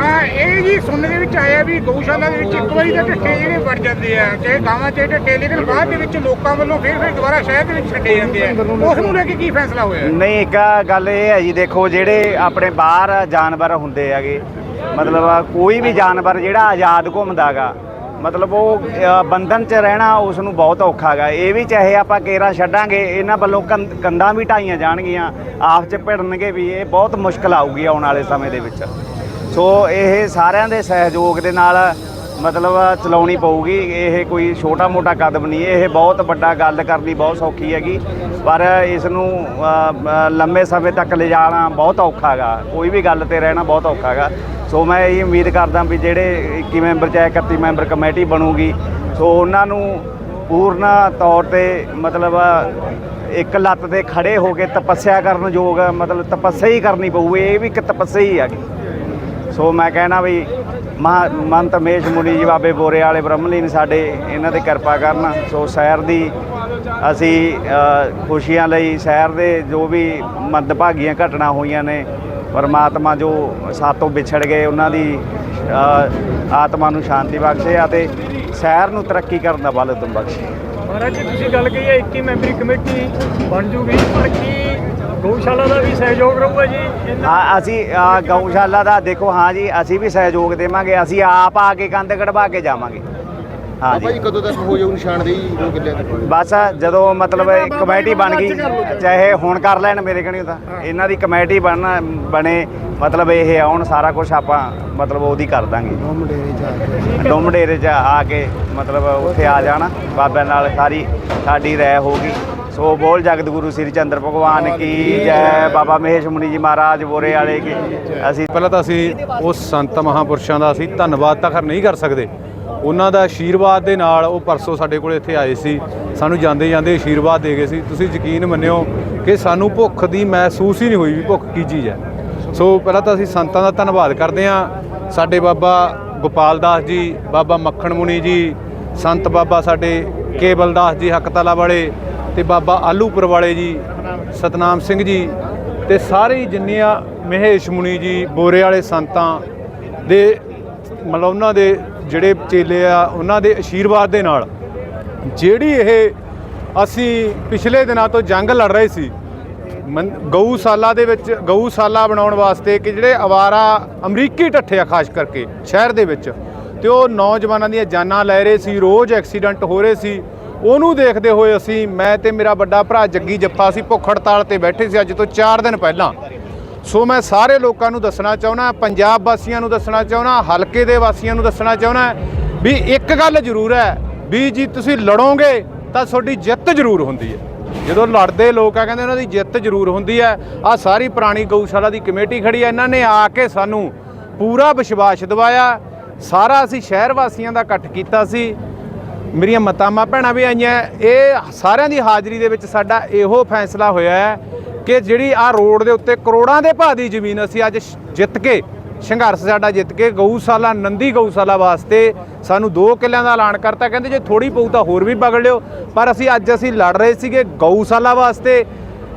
ਹਾਂ ਇਹ ਜੀ ਸੁਣਨ ਦੇ ਵਿੱਚ ਆਇਆ ਵੀ ਗਊਸ਼ਾਲਾ ਦੇ ਵਿੱਚ ਇੱਕ ਵਾਰੀ ਤਾਂ ਢੱਠੇ ਜਿਹੜੇ ਵੜ ਜਾਂਦੇ ਆ ਚਾਹੇ ਗਾਵਾਂ ਚਾਹੇ ਢੱਠੇ, ਲੇਕਿਨ ਬਾਅਦ ਦੇ ਵਿੱਚ ਲੋਕਾਂ ਵੱਲੋਂ ਫਿਰ ਫਿਰ ਦੁਬਾਰਾ ਸ਼ਹਿਰ ਦੇ ਵਿੱਚ ਛੱਡੇ ਜਾਂਦੇ ਆ। ਉਸ ਨੂੰ ਲੈ ਕੇ ਕੀ ਫੈਸਲਾ ਹੋਇਆ?
ਨਹੀਂ, ਇੱਕ ਗੱਲ ਇਹ ਹੈ ਜੀ, ਦੇਖੋ ਜਿਹੜੇ ਆਪਣੇ ਬਾਹਰ ਜਾਨਵਰ ਹੁੰਦੇ ਹੈਗੇ, ਮਤਲਬ ਕੋਈ ਵੀ ਜਾਨਵਰ ਜਿਹੜਾ ਆਜ਼ਾਦ ਘੁੰਮਦਾਗਾ ਮਤਲਬ ਉਹ ਬੰਧਨ 'ਚ ਰਹਿਣਾ ਉਸ ਨੂੰ ਬਹੁਤ ਔਖਾ ਗਾ ਇਹ ਵੀ ਚਾਹੇ ਆਪਾਂ ਕੇਰਾ ਛੱਡਾਂਗੇ, ਇਹਨਾਂ ਵੱਲੋਂ ਕੰਧ- ਕੰਧਾਂ ਵੀ ਢਾਈਆਂ ਜਾਣਗੀਆਂ, ਆਪ 'ਚ ਭਿੜਨਗੇ ਵੀ, ਇਹ ਬਹੁਤ ਮੁਸ਼ਕਲ ਆਊਗੀ ਆਉਣ ਵਾਲੇ ਸਮੇਂ ਦੇ ਵਿੱਚ। ਸੋ ਇਹ ਸਾਰਿਆਂ ਦੇ ਸਹਿਯੋਗ ਦੇ ਨਾਲ ਮਤਲਬ ਚਲਾਉਣੀ ਪਊਗੀ। ਇਹ ਕੋਈ ਛੋਟਾ ਮੋਟਾ ਕਦਮ ਨਹੀਂ ਇਹ ਬਹੁਤ ਵੱਡਾ ਗੱਲ ਕਰਨੀ ਬਹੁਤ ਸੌਖੀ ਹੈਗੀ। ਪਰ ਇਸ ਨੂੰ ਅ, ਲੰਮੇ ਸਮੇਂ ਤੱਕ ਲਿਜਾਣਾ ਬਹੁਤ ਔਖਾ ਹੈਗਾ। ਕੋਈ ਵੀ ਗੱਲ ਤੇ ਰਹਿਣਾ ਬਹੁਤ ਔਖਾ ਹੈਗਾ। ਸੋ ਮੈਂ ਇਹ ਉਮੀਦ ਕਰਦਾ ਵੀ ਜਿਹੜੇ 21 ਮੈਂਬਰ ਚਾਹੇ 31 ਮੈਂਬਰ ਕਮੇਟੀ ਬਣੂਗੀ ਸੋ ਉਹਨਾਂ ਨੂੰ ਪੂਰਨ ਤੌਰ ਤੇ ਮਤਲਬ ਇੱਕ ਲੱਤ ਤੇ ਖੜੇ ਹੋ ਕੇ ਤਪੱਸਿਆ ਕਰਨ ਯੋਗ ਮਤਲਬ ਤਪੱਸਿਆ ਹੀ ਕਰਨੀ ਪਊ। ਇਹ ਵੀ ਇੱਕ ਤਪੱਸਿਆ ਹੀ ਹੈਗੀ। ਸੋ ਮੈਂ ਕਹਿਣਾ ਵੀ ਮਹਾ ਮੰਤ ਮੇਸ਼ ਮੁਨੀ ਜੀ, ਬਾਬੇ ਬੋਰੇ ਵਾਲੇ ਬ੍ਰਹਮਲੀਨ ਸਾਡੇ, ਇਹਨਾਂ ਤੇ ਕਿਰਪਾ ਕਰਨ। ਸੋ ਸ਼ਹਿਰ ਦੀ ਅਸੀਂ ਖੁਸ਼ੀਆਂ ਲਈ ਸ਼ਹਿਰ ਦੇ ਜੋ ਵੀ ਮੰਦਭਾਗੀਆਂ ਘਟਨਾ ਹੋਈਆਂ ਨੇ, ਪਰਮਾਤਮਾ ਜੋ ਸਾਤੋਂ ਵਿਛੜ ਗਏ, ਉਹਨਾਂ ਦੀ ਆਤਮਾ ਨੂੰ ਸ਼ਾਂਤੀ ਬਖਸ਼ੇ ਅਤੇ ਸ਼ਹਿਰ ਨੂੰ ਤਰੱਕੀ ਕਰਨ ਦਾ ਬਲ ਉਦਮ ਬਖਸ਼ੇ।
ਮਹਾਰਾਜ ਜੀ, ਤੁਸੀਂ ਗੱਲ ਕਹੀ ਹੈ 21 ਮੈਂਬਰੀ ਕਮੇਟੀ ਬਣ ਜੂਗੀ, ਪਰ ਕੀ ਗਊਸ਼ਾਲਾ ਦਾ ਵੀ ਸਹਿਯੋਗ ਰਹੂਗਾ ਜੀ ਇਹਨਾਂ
ਹਾਂ ਅਸੀਂ ਅ, ਗਊਸ਼ਾਲਾ ਦਾ ਦੇਖੋ ਹਾਂ ਜੀ ਅਸੀਂ ਵੀ ਸਹਿਯੋਗ ਦੇਵਾਂਗੇ ਅਸੀਂ ਆਪ ਆ ਕੇ ਕੰਧ ਕਢਵਾ ਕੇ ਜਾਵਾਂਗੇ। ਹਾਂ ਜੀ।
ਕਦੋਂ ਤੱਕ ਹੋ ਜਾਊ ਨਿਸ਼ਾਨਦੇਹੀ ਦੋ ਕਿੱਲਿਆਂ ਦੀ
ਬਸ ਜਦੋਂ ਮਤਲਬ ਇਹ ਕਮੇਟੀ ਬਣ ਗਈ ਚਾਹੇ ਹੁਣ ਕਰ ਲੈਣ ਮੇਰੇ ਕਣੀ ਤਾਂ। ਇਹਨਾਂ ਦੀ ਕਮੇਟੀ ਬਣ ਬਣੇ ਮਤਲਬ ਇਹ ਆਉਣ ਸਾਰਾ ਕੁਝ ਆਪਾਂ ਮਤਲਬ ਉਹਦੀ ਕਰ ਦਾਂਗੇ। ਡੁੰਮ ਡੇਰੇ 'ਚ ਆ ਕੇ। ਮਤਲਬ ਉੱਥੇ ਆ ਜਾਣਾ ਬਾਬਿਆਂ ਨਾਲ ਸਾਰੀ ਸਾਡੀ ਰਹਿ ਹੋਗੀ ਸੋ ਬੋਲ ਜਗਤ ਗੁਰੂ ਸ੍ਰੀ ਚੰਦਰ ਭਗਵਾਨ ਕੀ ਜੈ। ਬਾਬਾ ਮਹੇਸ਼ ਮੁਨੀ ਜੀ ਮਹਾਰਾਜ ਬੋਰੇ ਵਾਲੇ ਕੀ। ਅਸੀਂ
ਪਹਿਲਾਂ ਤਾਂ ਅਸੀਂ ਉਸ ਸੰਤ ਮਹਾਪੁਰਸ਼ਾਂ ਦਾ ਅਸੀਂ ਧੰਨਵਾਦ ਤਾਂ ਖਰ ਨਹੀਂ ਕਰ ਸਕਦੇ। ਉਹਨਾਂ ਦਾ ਆਸ਼ੀਰਵਾਦ ਦੇ ਨਾਲ ਉਹ ਪਰਸੋਂ ਸਾਡੇ ਕੋਲ ਇੱਥੇ ਆਏ ਸੀ। ਸਾਨੂੰ ਜਾਂਦੇ ਜਾਂਦੇ ਆਸ਼ੀਰਵਾਦ ਦੇ ਗਏ ਸੀ। ਤੁਸੀਂ ਯਕੀਨ ਮੰਨਿਓ ਕਿ ਸਾਨੂੰ ਭੁੱਖ ਦੀ ਮਹਿਸੂਸ ਹੀ ਨਹੀਂ ਹੋਈ ਵੀ ਭੁੱਖ ਕੀ ਚੀਜ਼ ਹੈ। ਸੋ ਪਹਿਲਾਂ ਤਾਂ ਅਸੀਂ ਸੰਤਾਂ ਦਾ ਧੰਨਵਾਦ ਕਰਦੇ ਹਾਂ। ਸਾਡੇ ਬਾਬਾ ਗੋਪਾਲ ਦਾਸ ਜੀ, ਬਾਬਾ ਮੱਖਣ ਮੁਨੀ ਜੀ, ਸੰਤ ਬਾਬਾ ਸਾਡੇ ਕੇਵਲ ਦਾਸ ਜੀ ਹਕਤਲਾ ਵਾਲੇ ਤੇ ਬਾਬਾ ਆਲੂਪੁਰ ਵਾਲੇ ਜੀ, ਸਤਨਾਮ ਸਿੰਘ ਜੀ ਤੇ ਸਾਰੇ ਜਿੰਨੀਆਂ ਮਹੇਸ਼ ਮੁਨੀ ਜੀ, ਬੋਰੇ ਵਾਲੇ ਸੰਤਾਂ ਦੇ, ਮਤਲਬ ਉਹਨਾਂ ਦੇ ਜਿਹੜੇ ਚੇਲੇ ਆ, ਉਹਨਾਂ ਦੇ ਆਸ਼ੀਰਵਾਦ ਦੇ ਨਾਲ ਜਿਹੜੀ ਇਹ ਅਸੀਂ ਪਿਛਲੇ ਦਿਨਾਂ ਤੋਂ ਜੰਗ ਲੜ ਰਹੇ ਸੀ, ਮਨ- ਗਊਸ਼ਾਲਾ ਦੇ ਵਿੱਚ ਗਊਸ਼ਾਲਾ ਬਣਾਉਣ ਵਾਸਤੇ ਕਿ ਜਿਹੜੇ ਅਵਾਰਾ ਅਮਰੀਕੀ ਢੱਠੇ ਆ ਖਾਸ ਕਰਕੇ ਸ਼ਹਿਰ ਦੇ ਵਿੱਚ, ਤੇ ਉਹ ਨੌਜਵਾਨਾਂ ਦੀਆਂ ਜਾਨਾਂ ਲੈ ਰਹੇ ਸੀ, ਰੋਜ਼ ਐਕਸੀਡੈਂਟ ਹੋ ਰਹੇ ਸੀ ਉਹਨੂੰ ਦੇਖਦੇ ਹੋਏ ਅਸੀਂ, ਮੈਂ ਤੇ ਮੇਰਾ ਵੱਡਾ ਭਰਾ ਜੱਗੀ ਜੱਫਾ ਸੀ ਭੁੱਖ ਹੜਤਾਲ ਤੇ ਬੈਠੇ ਸੀ ਅੱਜ ਤੋਂ 4 ਦਿਨ ਪਹਿਲਾਂ। ਸੋ ਮੈਂ ਸਾਰੇ ਲੋਕਾਂ ਨੂੰ ਦੱਸਣਾ ਚਾਹੁੰਦਾ, ਪੰਜਾਬ ਵਾਸੀਆਂ ਨੂੰ ਦੱਸਣਾ ਚਾਹੁੰਦਾ, ਹਲਕੇ ਦੇ ਵਾਸੀਆਂ ਨੂੰ ਦੱਸਣਾ ਚਾਹੁੰਦਾ ਵੀ ਇੱਕ ਗੱਲ ਜ਼ਰੂਰ ਹੈ ਵੀ ਜੀ ਤੁਸੀਂ ਲੜੋਗੇ ਤਾਂ ਤੁਹਾਡੀ ਜਿੱਤ ਜ਼ਰੂਰ ਹੁੰਦੀ ਹੈ। ਜਦੋਂ ਲੜਦੇ ਲੋਕ ਆ, ਕਹਿੰਦੇ ਉਹਨਾਂ ਦੀ ਜਿੱਤ ਜ਼ਰੂਰ ਹੁੰਦੀ ਹੈ। ਆ ਸਾਰੀ ਪੁਰਾਣੀ ਗਊਸ਼ਾਲਾ ਦੀ ਕਮੇਟੀ ਖੜੀ ਹੈ, ਇਹਨਾਂ ਨੇ ਆ ਕੇ ਸਾਨੂੰ ਪੂਰਾ ਵਿਸ਼ਵਾਸ ਦਿਵਾਇਆ। ਸਾਰਾ ਅਸੀਂ ਸ਼ਹਿਰ ਵਾਸੀਆਂ ਦਾ ਇਕੱਠ ਕੀਤਾ ਸੀ। ਮੇਰੀਆਂ ਮਤਾਮਾ ਭੈਣਾਂ ਵੀ ਆਈਆਂ। ਇਹ ਸਾਰਿਆਂ ਦੀ ਹਾਜ਼ਰੀ ਦੇ ਵਿੱਚ ਸਾਡਾ ਇਹੋ ਫੈਸਲਾ ਹੋਇਆ ਹੈ ਕਿ ਜਿਹੜੀ ਆ ਰੋਡ ਦੇ ਉੱਤੇ ਕਰੋੜਾਂ ਦੇ ਭਾਅ ਦੀ ਜ਼ਮੀਨ ਅਸੀਂ ਅੱਜ ਸ਼- ਜਿੱਤ ਕੇ, ਸੰਘਰਸ਼ ਸਾਡਾ ਜਿੱਤ ਕੇ, ਗਊਸ਼ਾਲਾ, ਨੰਦੀ ਗਊਸ਼ਾਲਾ ਵਾਸਤੇ ਸਾਨੂੰ 2 ਕਿੱਲਿਆਂ ਦਾ ਐਲਾਨ ਕਰਤਾ। ਕਹਿੰਦੇ ਜੇ ਥੋੜੀ ਪਊ ਤਾਂ ਹੋਰ ਵੀ ਪਕੜ ਲਿਓ। ਪਰ ਅਸੀਂ ਅੱਜ ਅਸੀਂ ਲੜ ਰਹੇ ਸੀਗੇ ਗਊਸ਼ਾਲਾ ਵਾਸਤੇ।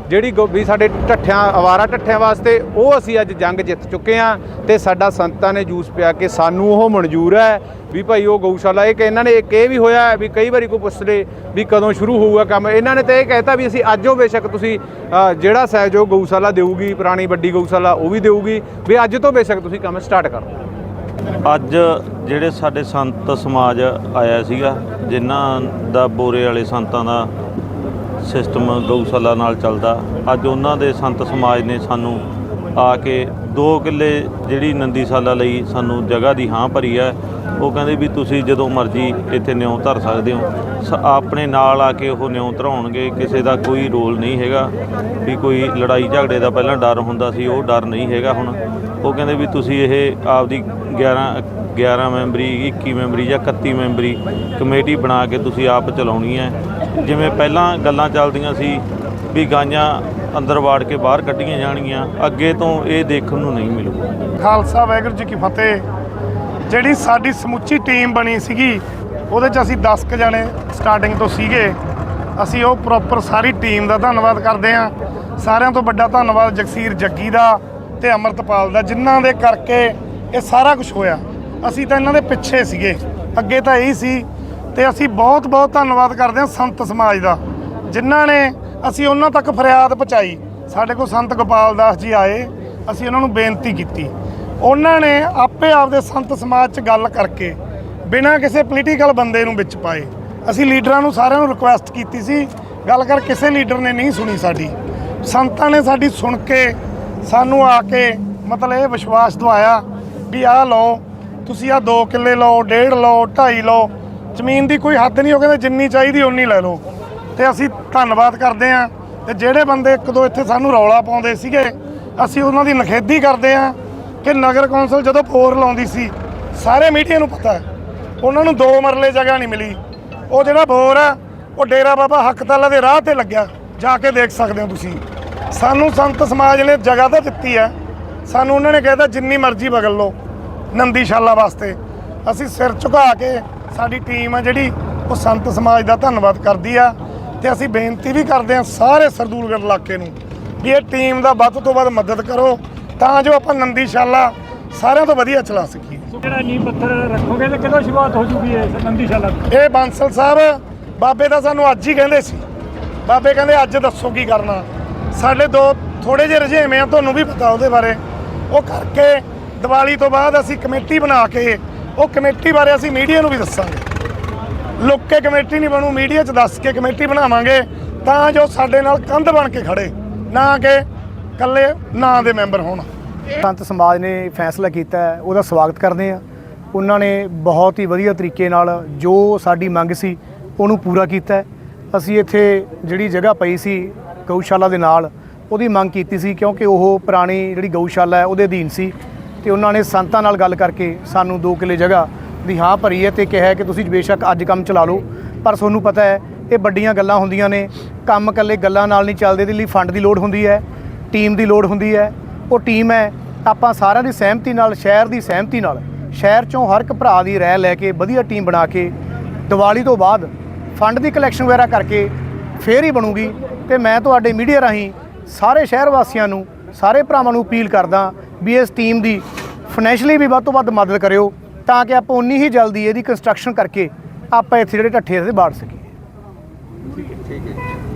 ਜਿਹੜੀ ਗੋ- ਵੀ ਸਾਡੇ ਢੱਠਿਆਂ, ਅਵਾਰਾ ਢੱਠਿਆਂ ਵਾਸਤੇ ਉਹ ਅਸੀਂ ਅੱਜ ਜੰਗ ਜਿੱਤ ਚੁੱਕੇ ਹਾਂ ਤੇ ਸਾਡਾ ਸੰਤਾਂ ਨੇ ਜੂਸ ਪਿਆ ਕਿ ਸਾਨੂੰ ਉਹ ਮਨਜ਼ੂਰ ਹੈ ਵੀ ਭਾਈ ਉਹ ਗਊਸ਼ਾਲਾ ਇਹ ਕਿ ਇਹਨਾਂ ਨੇ ਇੱਕ ਇਹ ਵੀ ਹੋਇਆ ਵੀ ਕਈ ਵਾਰੀ ਕੋਈ ਪੁੱਛ ਲੇ ਵੀ ਕਦੋਂ ਸ਼ੁਰੂ ਹੋਊਗਾ ਕੰਮ। ਇਹਨਾਂ ਨੇ ਤਾਂ ਇਹ ਕਹਿਤਾ ਵੀ ਅਸੀਂ ਅੱਜ ਉਹ ਬੇਸ਼ੱਕ ਤੁਸੀਂ ਜਿਹੜਾ ਸਹਿਯੋਗ ਗਊਸ਼ਾਲਾ ਦੇਊਗੀ, ਪੁਰਾਣੀ ਵੱਡੀ ਗਊਸ਼ਾਲਾ ਉਹ ਵੀ ਦੇਊਗੀ, ਵੀ ਅੱਜ ਤੋਂ ਬੇਸ਼ੱਕ ਤੁਸੀਂ ਕੰਮ ਸਟਾਰਟ ਕਰੋ।
ਅੱਜ ਜਿਹੜੇ ਸਾਡੇ ਸੰਤ ਸਮਾਜ ਆਇਆ ਸੀਗਾ, ਜਿਨ੍ਹਾਂ ਦਾ ਬੋਰੇ ਵਾਲੇ ਸੰਤਾਂ ਦਾ ਸਿਸਟਮ ਗਊਸ਼ਾਲਾ ਨਾਲ ਚੱਲਦਾ। ਅੱਜ ਉਹਨਾਂ ਦੇ ਸੰਤ ਸਮਾਜ ਨੇ ਸਾਨੂੰ ਆ ਕੇ 2 ਕਿੱਲੇ ਜਿਹੜੀ ਨੰਦੀਸ਼ਾਲਾ ਲਈ ਸਾਨੂੰ ਜਗ੍ਹਾ ਦੀ ਹਾਂ ਭਰੀ ਹੈ। ਉਹ ਕਹਿੰਦੇ ਵੀ ਤੁਸੀਂ ਜਦੋਂ ਮਰਜ਼ੀ ਇੱਥੇ ਨਿਉ ਧਰ ਸਕਦੇ ਹੋ। ਸ- ਆਪਣੇ ਨਾਲ ਆ ਕੇ ਉਹ ਨਿਉ ਧਰਾਉਣਗੇ, ਕਿਸੇ ਦਾ ਕੋਈ ਰੋਲ ਨਹੀਂ ਹੈਗਾ। ਵੀ ਕੋਈ ਲੜਾਈ ਝਗੜੇ ਦਾ ਪਹਿਲਾਂ ਡਰ ਹੁੰਦਾ ਸੀ, ਉਹ ਡਰ ਨਹੀਂ ਹੈਗਾ ਹੁਣ। ਉਹ ਕਹਿੰਦੇ ਵੀ ਤੁਸੀਂ ਇਹ ਆਪਦੀ 11 11 ਮੈਂਬਰੀ 21 ਮੈਂਬਰੀ ਜਾਂ 31 ਮੈਂਬਰੀ ਕਮੇਟੀ ਬਣਾ ਕੇ ਤੁਸੀਂ ਆਪ ਚਲਾਉਣੀ ਹੈ। ਜਿਵੇਂ ਪਹਿਲਾਂ ਗੱਲਾਂ ਚੱਲਦੀਆਂ ਸੀ ਵੀ ਗਾਈਆਂ ਅੰਦਰ ਵਾੜ ਕੇ ਬਾਹਰ ਕੱਢੀਆਂ ਜਾਣਗੀਆਂ, ਅੱਗੇ ਤੋਂ ਇਹ ਦੇਖਣ ਨੂੰ ਨਹੀਂ ਮਿਲੂਗਾ।
ਖਾਲਸਾ ਵਾਹਿਗੁਰੂ ਜੀ ਕੀ ਫਤਿਹ। ਜਿਹੜੀ ਸਾਡੀ ਸਮੁੱਚੀ ਟੀਮ ਬਣੀ ਸੀਗੀ, ਉਹਦੇ ਚ ਅਸੀਂ 10 ਕ ਜਣੇ ਸਟਾਰਟਿੰਗ ਤੋਂ ਸੀਗੇ। ਅਸੀਂ ਉਹ ਪ੍ਰੋਪਰ ਸਾਰੀ ਟੀਮ ਦਾ ਧੰਨਵਾਦ ਕਰਦੇ ਹਾਂ। ਸਾਰਿਆਂ ਤੋਂ ਵੱਡਾ ਧੰਨਵਾਦ ਜਗਸੀਰ ਜੱਗੀ ਦਾ ਤੇ ਅਮਰਤਪਾਲ ਦਾ, ਜਿਨ੍ਹਾਂ ਦੇ ਕਰਕੇ ਇਹ ਸਾਰਾ ਕੁਝ ਹੋਇਆ। ਅਸੀਂ ਤਾਂ ਇਹਨਾਂ ਦੇ ਪਿੱਛੇ ਸੀਗੇ। ਅੱਗੇ ਤਾਂ ਇਹੀ ਸੀ ਤੇ ਅਸੀਂ ਬਹੁਤ ਬਹੁਤ ਧੰਨਵਾਦ ਕਰਦੇ ਹਾਂ ਸੰਤ ਸਮਾਜ ਦਾ, ਜਿਨ੍ਹਾਂ ਨੇ ਅਸੀਂ ਉਹਨਾਂ ਤੱਕ ਫਰਿਆਦ ਪਹੁੰਚਾਈ। ਸਾਡੇ ਕੋਲ ਸੰਤ ਗੋਪਾਲ ਦਾਸ ਜੀ ਆਏ, ਅਸੀਂ ਉਹਨਾਂ ਨੂੰ ਬੇਨਤੀ ਕੀਤੀ। ਉਹਨਾਂ ਨੇ ਆਪੇ ਆਪਦੇ ਸੰਤ ਸਮਾਜ 'ਚ ਗੱਲ ਕਰਕੇ ਬਿਨਾਂ ਕਿਸੇ ਪੋਲੀਟੀਕਲ ਬੰਦੇ ਨੂੰ ਵਿੱਚ ਪਾਏ। ਅਸੀਂ ਲੀਡਰਾਂ ਨੂੰ ਸਾਰਿਆਂ ਨੂੰ ਰਿਕੁਐਸਟ ਕੀਤੀ ਸੀ, ਗੱਲ ਕਰ ਕਿਸੇ ਲੀਡਰ ਨੇ ਨਹੀਂ ਸੁਣੀ ਸਾਡੀ। ਸੰਤਾਂ ਨੇ ਸਾਡੀ ਸੁਣ ਕੇ ਸਾਨੂੰ ਆ ਕੇ ਮਤਲਬ ਇਹ ਵਿਸ਼ਵਾਸ ਦਵਾਇਆ ਵੀ ਆਹ ਲਓ ਤੁਸੀਂ ਆ 2 ਕਿੱਲੇ ਲਓ, ਡੇਢ ਲਓ 2.5 ਲਓ, ਜ਼ਮੀਨ ਦੀ ਕੋਈ ਹੱਦ ਨਹੀਂ, ਉਹ ਕਹਿੰਦੇ ਜਿੰਨੀ ਚਾਹੀਦੀ ਉਨੀ ਲੈ ਲਓ। ਤੇ ਅਸੀਂ ਧੰਨਵਾਦ ਕਰਦੇ ਹਾਂ ਤੇ ਜਿਹੜੇ ਬੰਦੇ ਇੱਕ ਦੋ ਇੱਥੇ ਸਾਨੂੰ ਰੌਲਾ ਪਾਉਂਦੇ ਸੀਗੇ, ਅਸੀਂ ਉਹਨਾਂ ਦੀ ਨਖੇਦੀ ਕਰਦੇ ਹਾਂ ਕਿ ਨਗਰ ਕੌਂਸਲ ਜਦੋਂ ਫੋਰ ਲਾਉਂਦੀ ਸੀ, ਸਾਰੇ ਮੀਡੀਆ ਨੂੰ ਪਤਾ ਉਹਨਾਂ ਨੂੰ ਦੋ ਮਰਲੇ ਜਗ੍ਹਾ ਨਹੀਂ ਮਿਲੀ। ਉਹ ਜਿਹੜਾ ਬੋਰ ਆ, ਉਹ ਡੇਰਾ ਬਾਬਾ ਹੱਕਤਾਲਾ ਦੇ ਰਾਹ ਤੇ ਲੱਗਿਆ, ਜਾ ਕੇ ਦੇਖ ਸਕਦੇ ਹੋ ਤੁਸੀਂ। ਸਾਨੂੰ ਸੰਤ ਸਮਾਜ ਨੇ ਜਗ੍ਹਾ ਤਾਂ ਦਿੱਤੀ ਹੈ, ਸਾਨੂੰ ਉਹਨਾਂ ਨੇ ਕਹਿਤਾ ਜਿੰਨੀ ਮਰਜ਼ੀ ਬਗਲ ਲਓ। ਨੰਦੀਸ਼ਾਲਾ ਵਾਸਤੇ। ਅਸੀਂ ਸਿਰ ਝੁਕਾ ਕੇ ਸਾਡੀ ਟੀਮ ਆ ਜਿਹੜੀ ਉਹ ਸੰਤ ਸਮਾਜ ਦਾ ਧੰਨਵਾਦ ਕਰਦੀ ਆ ਤੇ ਅਸੀਂ ਬੇਨਤੀ ਵੀ ਕਰਦੇ ਆ ਸਾਰੇ ਸਰਦੂਲਗੜ੍ਹ ਇਲਾਕੇ ਨੂੰ ਵੀ ਇਹ ਟੀਮ ਦਾ ਵੱਧ ਤੋਂ ਵੱਧ ਮਦਦ ਕਰੋ ਤਾਂ ਜੋ ਆਪਾਂ ਨੰਦੀਸ਼ਾਲਾ ਸਾਰਿਆਂ ਤੋਂ ਵਧੀਆ ਚਲਾ ਸਕੀਏ।
ਜਿਹੜਾ ਨੀਂਹ ਪੱਥਰ ਰੱਖੋਗੇ ਤੇ ਕਦੋਂ ਸ਼ੁਰੂਆਤ ਹੋ ਜੂਗੀ ਇਸ ਨੰਦੀਸ਼ਾਲਾ ਦੀ?
ਇਹ ਬਾਂਸਲ ਸਾਹਿਬ ਬਾਬੇ ਦਾ ਸਾਨੂੰ ਅੱਜ ਹੀ ਕਹਿੰਦੇ ਸੀ। ਬਾਬੇ ਕਹਿੰਦੇ ਅੱਜ ਦੱਸੋ ਕੀ ਕਰਨਾ। ਸਾਡੇ ਦੋ ਥੋੜੇ ਜਿਹੇ ਰੁਝੇਵੇਂ ਆ ਤੁਹਾਨੂੰ ਵੀ ਪਤਾ ਉਹਦੇ ਬਾਰੇ। ਉਹ ਕਰਕੇ ਦੀਵਾਲੀ ਤੋਂ ਬਾਅਦ ਅਸੀਂ ਕਮੇਟੀ ਬਣਾ ਕੇ ਉਹ ਕਮੇਟੀ ਬਾਰੇ ਅਸੀਂ ਮੀਡੀਆ ਨੂੰ ਵੀ ਦੱਸਾਂਗੇ। ਲੁੱਕ ਕੇ ਕਮੇਟੀ ਨਹੀਂ ਬਣੂ, ਮੀਡੀਆ 'ਚ ਦੱਸ ਕੇ ਕਮੇਟੀ ਬਣਾਵਾਂਗੇ ਤਾਂ ਜੋ ਸਾਡੇ ਨਾਲ ਕੰਧ ਬਣ ਕੇ ਖੜੇ, ਨਾ ਕਿ ਇਕੱਲੇ ਨਾਂ ਦੇ ਮੈਂਬਰ ਹੋਣ।
ਸੰਤ ਸਮਾਜ ਨੇ ਫੈਸਲਾ ਕੀਤਾ ਉਹਦਾ ਸਵਾਗਤ ਕਰਦੇ ਆ ਉਹਨਾਂ ਨੇ ਬਹੁਤ ਹੀ ਵਧੀਆ ਤਰੀਕੇ ਨਾਲ ਜੋ ਸਾਡੀ ਮੰਗ ਸੀ, ਉਹਨੂੰ ਪੂਰਾ ਕੀਤਾ ਅਸੀਂ ਇੱਥੇ ਜਿਹੜੀ ਜਗ੍ਹਾ ਪਈ ਸੀ, ਗਊਸ਼ਾਲਾ ਦੇ ਨਾਲ, ਉਹਦੀ ਮੰਗ ਕੀਤੀ ਸੀ ਕਿਉਂਕਿ ਉਹ ਪੁਰਾਣੀ ਜਿਹੜੀ ਗਊਸ਼ਾਲਾ ਹੈ, ਉਹਦੇ ਅਧੀਨ ਸੀ। ਤੇ ਉਹਨਾਂ ਨੇ ਸੰਤਾਂ ਨਾਲ ਗੱਲ ਕਰਕੇ ਸਾਨੂੰ 2 ਕਿੱਲੇ ਜਗ੍ਹਾ ਦੀ ਹਾਂ ਭਰੀ ਹੈ ਤੇ ਕਿਹਾ ਕਿ ਤੁਸੀਂ ਬੇਸ਼ੱਕ ਅੱਜ ਕੰਮ ਚਲਾ ਲਓ। ਪਰ ਤੁਹਾਨੂੰ ਪਤਾ ਹੈ, ਇਹ ਵੱਡੀਆਂ ਗੱਲਾਂ ਹੁੰਦੀਆਂ ਨੇ। ਕੰਮ ਇਕੱਲੇ ਗੱਲਾਂ ਨਾਲ ਨਹੀਂ ਚੱਲਦੇ ਦੇ ਲਈ ਫੰਡ ਦੀ ਲੋੜ ਹੁੰਦੀ ਹੈ, ਟੀਮ ਦੀ ਲੋੜ ਹੁੰਦੀ ਹੈ। ਉਹ ਟੀਮ ਹੈ, ਆਪਾਂ ਸਾਰਿਆਂ ਦੀ ਸਹਿਮਤੀ ਨਾਲ, ਸ਼ਹਿਰ ਦੀ ਸਹਿਮਤੀ ਨਾਲ, ਸ਼ਹਿਰ ਚੋਂ ਹਰ ਇੱਕ ਭਰਾ ਦੀ ਰਾਏ ਲੈ ਕੇ ਵਧੀਆ ਟੀਮ ਬਣਾ ਕੇ ਦੀਵਾਲੀ ਤੋਂ ਬਾਅਦ ਫੰਡ ਦੀ ਕਲੈਕਸ਼ਨ ਵਗੈਰਾ ਕਰਕੇ ਫੇਰ ਹੀ ਬਣੂਗੀ ਤੇ ਮੈਂ ਤੁਹਾਡੇ ਮੀਡੀਆ ਰਾਹੀਂ ਸਾਰੇ ਸ਼ਹਿਰ ਵਾਸੀਆਂ ਨੂੰ, ਸਾਰੇ ਭਰਾਵਾਂ ਨੂੰ ਅਪੀਲ ਕਰਦਾ ਵੀ ਇਸ ਟੀਮ ਦੀ ਫਾਈਨੈਂਸ਼ਲੀ ਵੀ ਵੱਧ ਤੋਂ ਵੱਧ ਮਦਦ ਕਰਿਓ ਤਾਂ ਕਿ ਆਪਾਂ ਉਨੀ ਹੀ ਜਲਦੀ ਇਹਦੀ ਕੰਸਟਰਕਸ਼ਨ ਕਰਕੇ ਆਪਾਂ ਇੱਥੇ ਜਿਹੜੇ ਢੱਠੇ ਇਹਦੇ ਬਾੜ ਸਕੀਏ।
ਸੰਤ ਸਮਾਜ